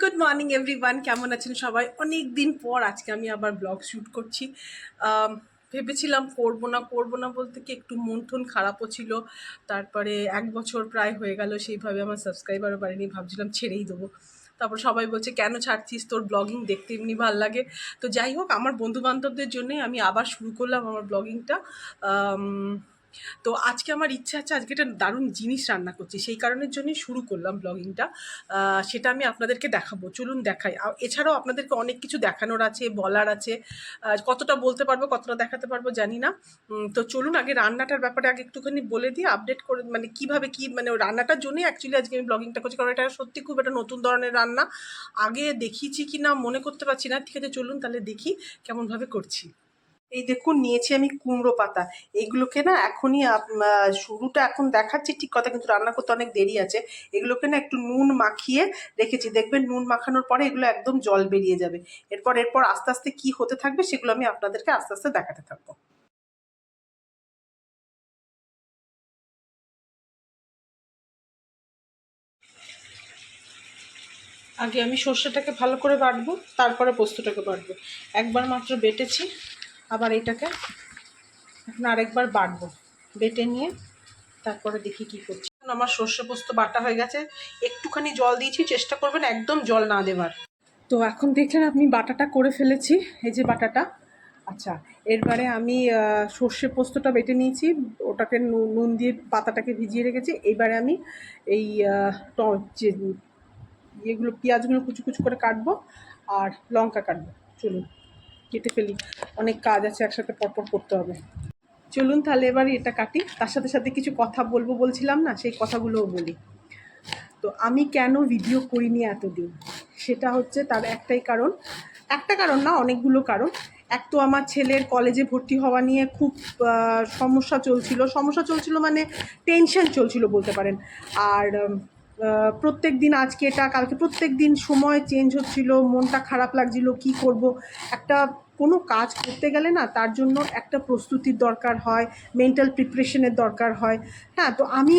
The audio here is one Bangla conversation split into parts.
গুড মর্নিং এভরিওয়ান কেমন আছেন সবাই? অনেক দিন পর আজকে আমি আবার ব্লগ শ্যুট করছি। ভেবেছিলাম করব না করব না বলতে কি একটু মন টন খারাপও ছিল। তারপরে এক বছর প্রায় হয়ে গেল, সেইভাবে আমার সাবস্ক্রাইবারও বাড়িনি, ভাবছিলাম ছেড়েই দেবো। তারপর সবাই বলছে, কেন ছাড়ছিস তোর ব্লগিং দেখতে এমনি ভালো লাগে? তো যাই হোক, আমার বন্ধু বান্ধবদের জন্যই আমি আবার শুরু করলাম আমার ব্লগিংটা তো আজকে আমার ইচ্ছা আছে, আজকে একটা দারুণ জিনিস রান্না করছি। সেই কারণের জন্যই শুরু করলাম ব্লগিংটা সেটা আমি আপনাদেরকে দেখাবো। চলুন দেখাই। এছাড়াও আপনাদেরকে অনেক কিছু দেখানোর আছে, বলার আছে। কতটা বলতে পারব, কতটা দেখাতে পারব জানি না। তো চলুন আগে রান্নাটার ব্যাপারে আগে একটুখানি বলে দিই আপডেট করে মানে কীভাবে কি মানে রান্নাটার জন্যই অ্যাকচুয়ালি আজকে আমি ব্লগিংটা করছি। কারণ এটা সত্যি খুব একটা নতুন ধরনের রান্না। আগে দেখিয়েছি কি না মনে করতে পারছি না। ঠিক আছে, চলুন তাহলে দেখি কেমনভাবে করছি। এই দেখুন, নিয়েছি আমি কুমড়ো পাতা। এইগুলোকে না এখনই শুরুটা এখন দেখাচ্ছি, ঠিক কথা কিন্তু রান্না করতে অনেক দেরি আছে। এগুলোকে না একটু নুন মাখিয়ে রেখেছি। দেখবেন নুন মাখানোর পরে এগুলো একদম জল বেরিয়ে যাবে। এরপর এরপর আস্তে আস্তে কি হতে থাকবে সেগুলো আমি আপনাদেরকে আস্তে আস্তে দেখাতে থাকব। আগে আমি সর্ষেটাকে ভালো করে বাটবো, তারপরে পোস্তটাকে বাটবো। একবার মাত্র বেটেছি। আবার এটাকে এখন আরেকবার বাটবো। বেটে নিয়ে তারপরে দেখি কি করছি। এখন আমার সর্ষে পোস্ত বাটা হয়ে গেছে। একটুখানি জল দিয়েছি, চেষ্টা করবেন একদম জল না দেওয়ার তো এখন দেখলেন আপনি বাটাটা করে ফেলেছি, এই যে বাটাটা। আচ্ছা এরপরে আমি সর্ষে পোস্তটা বেটে নিয়েছি, ওটাকে নুন দিয়ে পাতাটাকে ভিজিয়ে রেখেছি। এবারে আমি এই যে ইয়েগুলো, পেঁয়াজগুলো কুচু কুচু করে কাটবো, আর লঙ্কা কাটবো। চলুন। কেটে ফেলি। অনেক কাজ আছে, একসাথে পরপর করতে হবে। চলুন তাহলে এবার এটা কাটি। তার সাথে সাথে কিছু কথা বলব বলছিলাম না, সেই কথাগুলোও বলি। তো আমি কেন ভিডিও করিনি এতদিন? সেটা হচ্ছে তার একটাই কারণ। একটা কারণ না, অনেকগুলো কারণ। এক তো আমার ছেলের কলেজে ভর্তি হওয়া নিয়ে খুব সমস্যা চলছিল। সমস্যা চলছিল মানে টেনশন চলছিল বলতে পারেন। আর প্রত্যেক দিন আজকে এটা, কালকে প্রত্যেক দিন সময় চেঞ্জ হচ্ছিল, মনটা খারাপ লাগছিল, কি করব? একটা কোনো কাজ করতে গেলে না তার জন্য একটা প্রস্তুতির দরকার হয় মেন্টাল প্রিপারেশনের দরকার হয়। হ্যাঁ তো আমি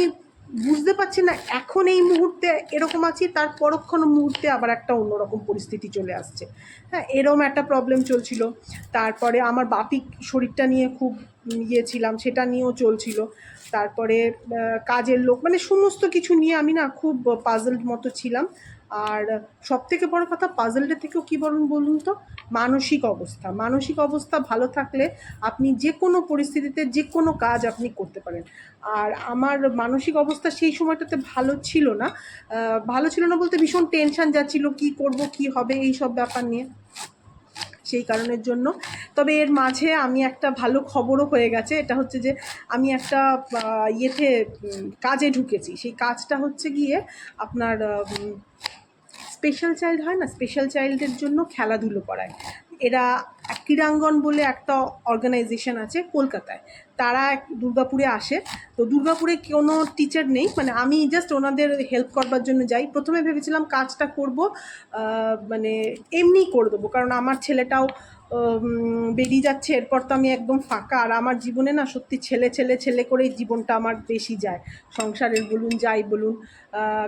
বুঝতে পারছি না এখন এই মুহূর্তে এরকম আছি, তার পরক্ষণ মুহূর্তে আবার একটা অন্যরকম পরিস্থিতি চলে আসছে। হ্যাঁ এরকম একটা প্রবলেম চলছিল। তারপরে আমার বাপিক শরীরটা নিয়ে খুব ইয়ে ছিলাম, সেটা নিয়েও চলছিল। তারপরে কাজের লোক মানে সমস্ত কিছু নিয়ে আমি না খুব পাজলড মতো ছিলাম। আর সব থেকে বড় কথা পাজলটা থেকেও কী বলুন বলুন তো? মানসিক অবস্থা। মানসিক অবস্থা ভালো থাকলে আপনি যে কোনো পরিস্থিতিতে যে কোনো কাজ আপনি করতে পারেন। আর আমার মানসিক অবস্থা সেই সময়টাতে ভালো ছিল না। ভালো ছিল না বলতে ভীষণ টেনশন যাচ্ছিল, কি করব, কি হবে এই সব ব্যাপার নিয়ে। সেই কারণের জন্য। তবে এর মাঝে আমি একটা ভালো খবরও হয়ে গেছে। এটা হচ্ছে যে আমি একটা ইয়েতে কাজে ঢুকেছি। সেই কাজটা হচ্ছে গিয়ে আপনার স্পেশাল চাইল্ড হয় না স্পেশাল চাইল্ডের জন্য খেলাধুলো করায়। এরা ক্রীড়াঙ্গন বলে একটা অর্গানাইজেশন আছে কলকাতায়। তারা দুর্গাপুরে আসে। তো দুর্গাপুরে কোনো টিচার নেই মানে আমি জাস্ট ওনাদের হেল্প করবার জন্য যাই। প্রথমে ভেবেছিলাম কাজটা করব মানে এমনি করে দেবো, কারণ আমার ছেলেটাও বেরিয়ে যাচ্ছে, এরপর তো আমি একদম ফাঁকা। আর আমার জীবনে না সত্যি ছেলে ছেলে ছেলে করেই জীবনটা আমার বেশি যায়। সংসারের বলুন, যাই বলুন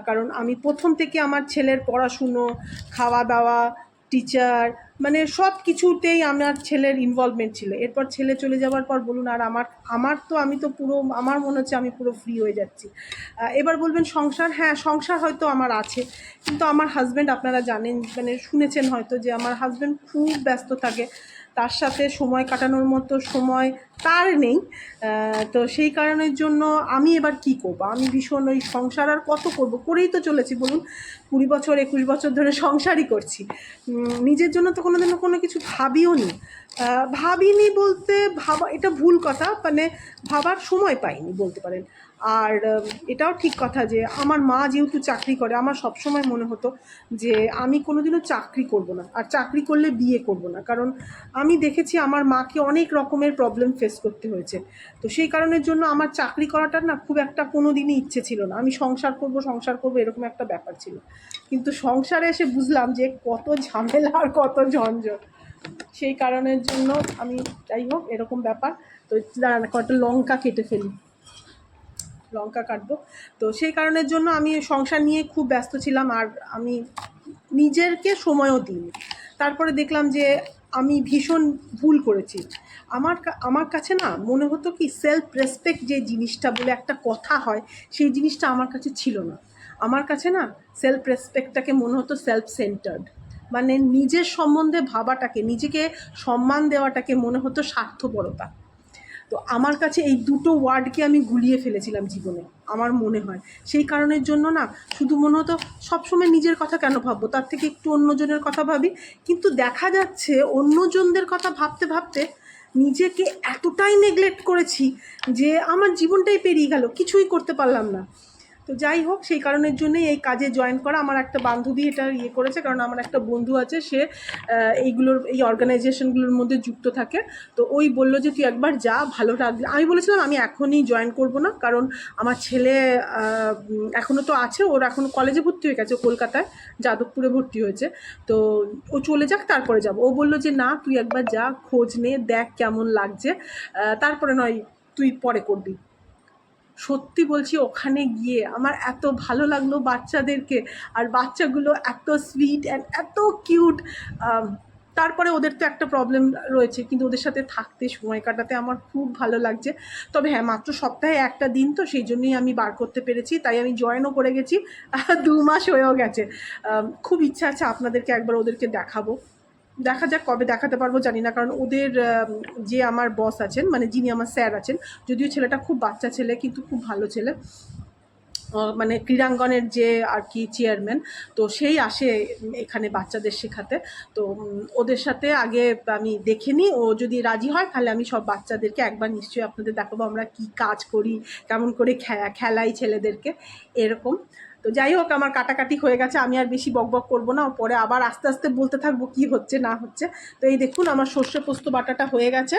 কারণ আমি প্রথম থেকে আমার ছেলের পড়াশুনো খাওয়া দাওয়া টিচার মানে সব কিছুতেই আমার ছেলের ইনভলভমেন্ট ছিল। এরপর ছেলে চলে যাওয়ার পর বলুন, আর আমার আমার তো আমি তো পুরো, আমার মনে হচ্ছে আমি পুরো ফ্রি হয়ে যাচ্ছি। এবার বলবেন সংসার? হ্যাঁ সংসার হয়তো আমার আছে, কিন্তু আমার হাজব্যান্ড আপনারা জানেন মানে শুনেছেন হয়তো যে আমার হাজব্যান্ড খুব ব্যস্ত থাকে। তার সাথে সময় কাটানোর মতো সময় তার নেই। তো সেই কারণের জন্য আমি এবার কি করব? আমি ভীষণ ওই সংসার আর কত করব? করেই তো চলেছি, বলুন। কুড়ি বছর, একুশ বছর ধরে সংসারই করছি। নিজের জন্য তো কোনো দিনও কোনো কিছু ভাবিও নি। ভাবিনি বলতে ভাবা এটা ভুল কথা মানে ভাবার সময় পাইনি বলতে পারেন। আর এটাও ঠিক কথা যে আমার মা যেহেতু চাকরি করে, আমার সবসময় মনে হতো যে আমি কোনোদিনও চাকরি করব না, আর চাকরি করলে বিয়ে করব না। কারণ আমি দেখেছি আমার মাকে অনেক রকমের প্রবলেম ফেস করতে হয়েছে। তো সেই কারণের জন্য আমার চাকরি করাটার না খুব একটা কোনো দিনই ইচ্ছে ছিল না। আমি সংসার করব সংসার করব, এরকম একটা ব্যাপার ছিল। কিন্তু সংসারে এসে বুঝলাম যে কত ঝামেলা আর কত ঝঞ্ঝট। সেই কারণের জন্য আমি যাই হোক, এরকম ব্যাপার। তো কয়েকটা লঙ্কা কেটে ফেলি। লঙ্কা কাটবো। তো সেই কারণের জন্য আমি সংসার নিয়ে খুব ব্যস্ত ছিলাম আর আমি নিজেরকে সময়ও দিইনি। তারপরে দেখলাম যে আমি ভীষণ ভুল করেছি। আমার আমার কাছে না মনে হতো কি সেলফ রেসপেক্ট যে জিনিসটা বলে একটা কথা হয়, সেই জিনিসটা আমার কাছে ছিল না। আমার কাছে না সেলফ রেসপেক্টটাকে মনে হতো সেলফ সেন্টার্ড মানে নিজের সম্বন্ধে ভাবাটাকে, নিজেকে সম্মান দেওয়াটাকে মনে হতো স্বার্থপরতা। তো আমার কাছে এই দুটো ওয়ার্ডকে আমি গুলিয়ে ফেলেছিলাম জীবনে, আমার মনে হয়। সেই কারণের জন্য না, শুধু মনে হতো সবসময় নিজের কথা কেন ভাববো, তার থেকে একটু অন্যজনের কথা ভাবি। কিন্তু দেখা যাচ্ছে অন্যজনদের কথা ভাবতে ভাবতে নিজেকে এতটাই নেগলেক্ট করেছি যে আমার জীবনটাই পেরিয়ে গেল, কিছুই করতে পারলাম না। তো যাই হোক, সেই কারণের জন্যই এই কাজে জয়েন করা আমার একটা বান্ধবী এটা ইয়ে করেছে, কারণ আমার একটা বন্ধু আছে, সে এইগুলোর, এই অর্গানাইজেশনগুলোর মধ্যে যুক্ত থাকে। তো ওই বলল যে, তুই একবার যা, ভালো লাগবে আমি বলেছিলাম, আমি এখনই জয়েন করব না, কারণ আমার ছেলে এখনও তো আছে, ওর এখন কলেজে ভর্তি হয়ে গেছে, কলকাতায়, যাদবপুরে ভর্তি হয়েছে। তো ও চলে যাক, তারপরে যাব। ও বলল যে, না, তুই একবার যা, খোঁজ নে, দেখ কেমন লাগছে। তারপরে নয়, তুই পরে করবি। সত্যি বলছি, ওখানে গিয়ে আমার এত ভালো লাগল বাচ্চাদেরকে। আর বাচ্চাগুলো এত সুইট অ্যান্ড এত কিউট তারপরে ওদের তো একটা প্রবলেম রয়েছে, কিন্তু ওদের সাথে থাকতে, সময় কাটাতে আমার খুব ভালো লাগছে। তবে হ্যাঁ মাত্র সপ্তাহে একটা দিন তো, সেই জন্যই আমি বার করতে পেরেছি, তাই আমি জয়েনও করে গেছি দু মাস হয়েও গেছে। খুব ইচ্ছা আছে আপনাদেরকে একবার ওদেরকে দেখাবো। দেখা যাক কবে দেখাতে পারব, জানি না। কারণ ওদের যে আমার বস আছেন মানে যিনি আমার স্যার আছেন, যদিও ছেলেটা খুব বাচ্চা ছেলে, কিন্তু খুব ভালো ছেলে। মানে ক্রীড়াঙ্গনের যে আর কি চেয়ারম্যান তো সেই আসে এখানে বাচ্চাদের শেখাতে। তো ওদের সাথে আগে আমি দেখে নিই, ও যদি রাজি হয়, তাহলে আমি সব বাচ্চাদেরকে একবার নিশ্চয়ই আপনাদের দেখাবো, আমরা কি কাজ করি, কেমন করে খেলাই ছেলেদেরকে, এরকম। তো যাই হোক, আমার কাটাকাটি হয়ে গেছে, আমি আর বেশি বক বক করব না, পরে আবার আস্তে আস্তে বলতে থাকব কি হচ্ছে, না হচ্ছে। তো এই দেখুন, আমার সর্ষে পোস্ত বাটাটা হয়ে গেছে,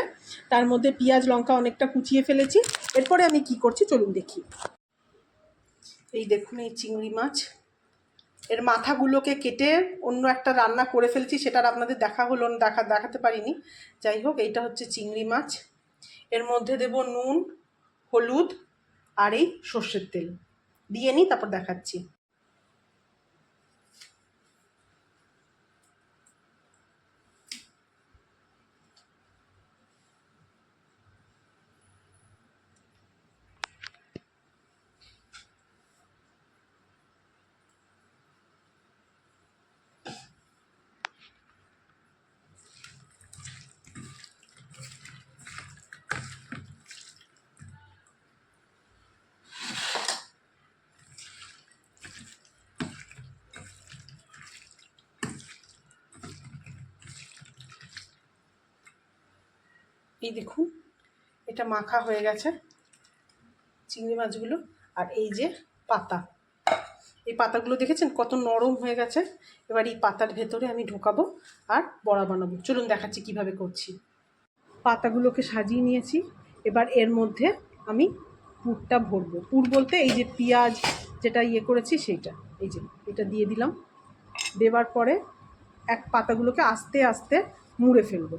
তার মধ্যে পেঁয়াজ, লঙ্কা অনেকটা কুচিয়ে ফেলেছি, এরপরে আমি কি করছি চলুন দেখি। এই দেখুন, এই চিংড়ি মাছ, এর মাথাগুলোকে কেটে অন্য একটা রান্না করে ফেলছি সেটার আপনাদের দেখা হলো দেখা, দেখাতে পারিনি। যাই হোক, এইটা হচ্ছে চিংড়ি মাছ, এর মধ্যে দেব নুন, হলুদ, আর এই সর্ষের তেল। দিয়ে নিই তারপর দেখাচ্ছি। এই দেখুন, এটা মাখা হয়ে গেছে চিংড়ি মাছগুলো আর এই যে পাতা। এই পাতাগুলো দেখেছেন কত নরম হয়ে গেছে? এবার এই পাতার ভেতরে আমি ঢোকাবো আর বড়া বানাবো। চলুন দেখাচ্ছি কীভাবে করছি। পাতাগুলোকে সাজিয়ে নিয়েছি। এবার এর মধ্যে আমি পুরটা ভরবো। পুর বলতে এই যে পেঁয়াজ যেটা ইয়ে করেছি সেইটা। এই যে এটা দিয়ে দিলাম। দেওয়ার পরে এক পাতাগুলোকে আস্তে আস্তে মুড়ে ফেলব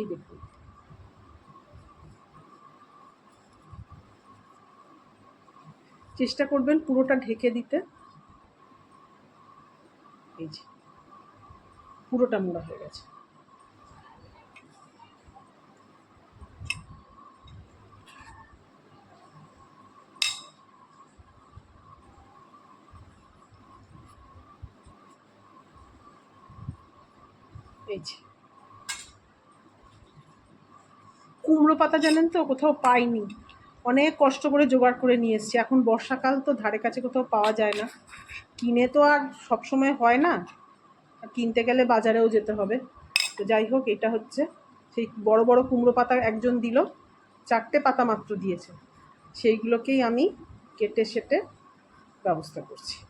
এই দেখুন চেষ্টা করবেন পুরোটা ঢেকে দিতে। এই যে, পুরোটা মোড়া হয়ে গেছে। কুমড়ো পাতা জানেন তো, কোথাও পাইনি। অনেক কষ্ট করে জোগাড় করে নিয়ে এসছি। এখন বর্ষাকাল তো ধারে কাছে কোথাও পাওয়া যায় না। কিনে তো আর সবসময় হয় না। কিনতে গেলে বাজারেও যেতে হবে। তো যাই হোক, এটা হচ্ছে। সেই বড় বড় কুমড়ো পাতা একজন দিল। চারটে পাতা মাত্র দিয়েছে। সেইগুলোকেই আমি কেটে সেটে ব্যবস্থা করছি।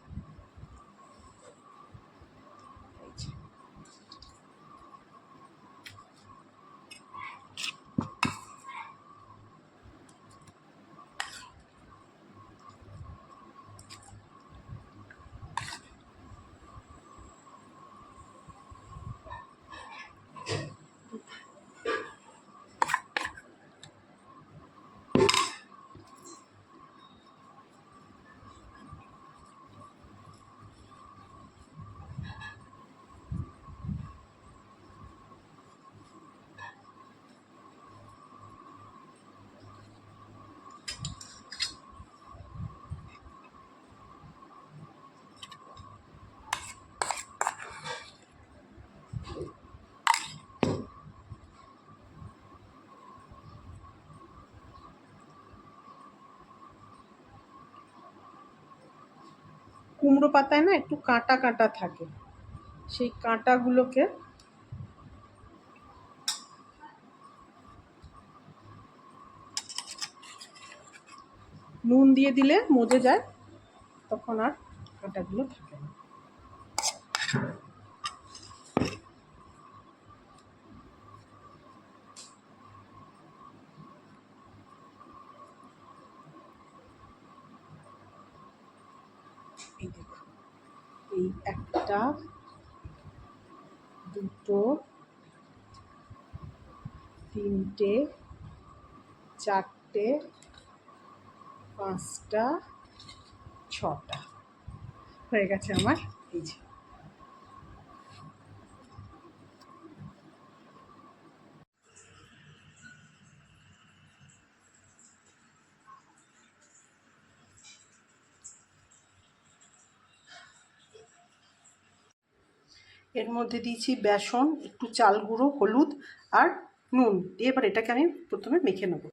কুমড়ো পাতায় না একটু কাঁটা কাঁটা থাকে। সেই কাঁটাগুলোকে নুন দিয়ে দিলে মজে যায়, তখন আর কাঁটাগুলো থাকে না এই দেখুন এই একটা দুটো তিনটে চারটে পাঁচটা ছটা। হয়ে গেছে আমার এই যে। এর মধ্যে দিয়েছি বেসন, একটু চাল গুঁড়ো, হলুদ আর নুন। দিয়ে এবার এটাকে আমি প্রথমে মেখে নেব।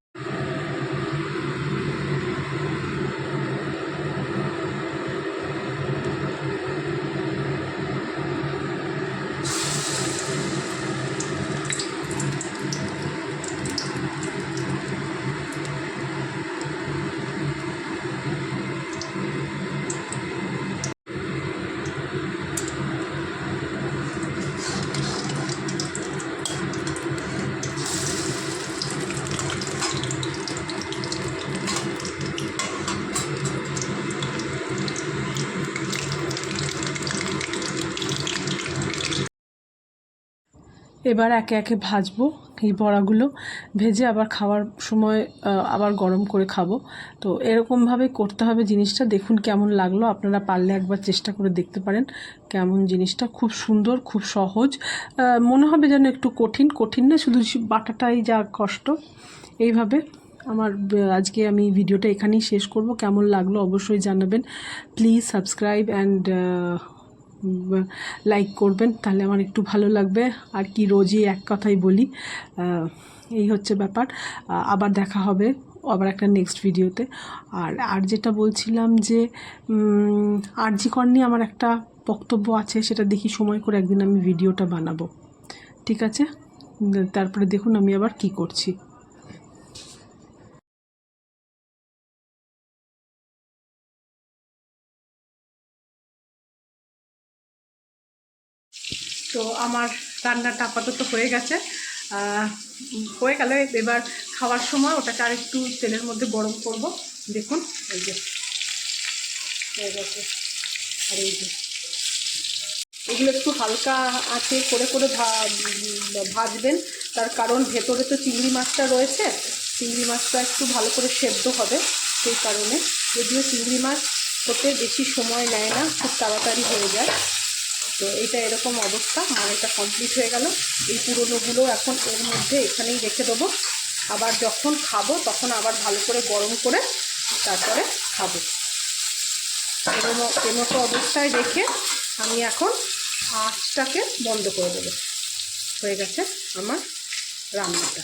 এবার একে একে ভাজবো, এই বড়াগুলো ভেজে আবার খাওয়ার সময় আবার গরম করে খাব। তো এরকমভাবে করতে হবে জিনিসটা। দেখুন কেমন লাগল। আপনারা পারলে একবার চেষ্টা করে দেখতে পারেন কেমন জিনিসটা। খুব সুন্দর, খুব সহজ। মনে হবে যেন একটু কঠিন কঠিন না, শুধু বাটাটাই যা কষ্ট। এইভাবে আমার আজকে আমি ভিডিওটা এখানেই শেষ করব। কেমন লাগল অবশ্যই জানাবেন। প্লিজ সাবস্ক্রাইব অ্যান্ড লাইক করবেন, তাহলে আমার একটু ভালো লাগবে। আর কি রোজই এক কথাই বলি এই হচ্ছে ব্যাপার। আবার দেখা হবে, আবার একটা নেক্সট ভিডিওতে আর আর যেটা বলছিলাম যে আরজি কর নিয়ে আমার একটা বক্তব্য আছে, সেটা দেখি সময় করে একদিন আমি ভিডিওটা বানাবো। ঠিক আছে? তারপরে দেখুন আমি আবার কি করছি। তো আমার রান্নাটা আপাতত হয়ে গেছে। হয়ে গেলে এবার খাওয়ার সময় ওটাকে আর একটু তেলের মধ্যে গরম করব। দেখুন, এই যে, হয়ে গেছে। আর এই যে, এগুলো একটু হালকা আঁচে করে করে ভাজবেন। তার কারণ ভেতরে তো চিংড়ি মাছটা রয়েছে। চিংড়ি মাছটা একটু ভালো করে সেদ্ধ হবে সেই কারণে। যদিও চিংড়ি মাছ হতে বেশি সময় নেয় না, খুব তাড়াতাড়ি হয়ে যায়। তো এইটা এরকম অবস্থা আমার এটা কমপ্লিট হয়ে গেল। এই পুরোনোগুলো এখন এর মধ্যে এখানেই রেখে দেবো। আবার যখন খাব, তখন আবার ভালো করে গরম করে তারপরে খাব। এরম এমতো অবস্থায় রেখে আমি এখন আঁচটাকে বন্ধ করে দেবো। হয়ে গেছে আমার রান্নাটা।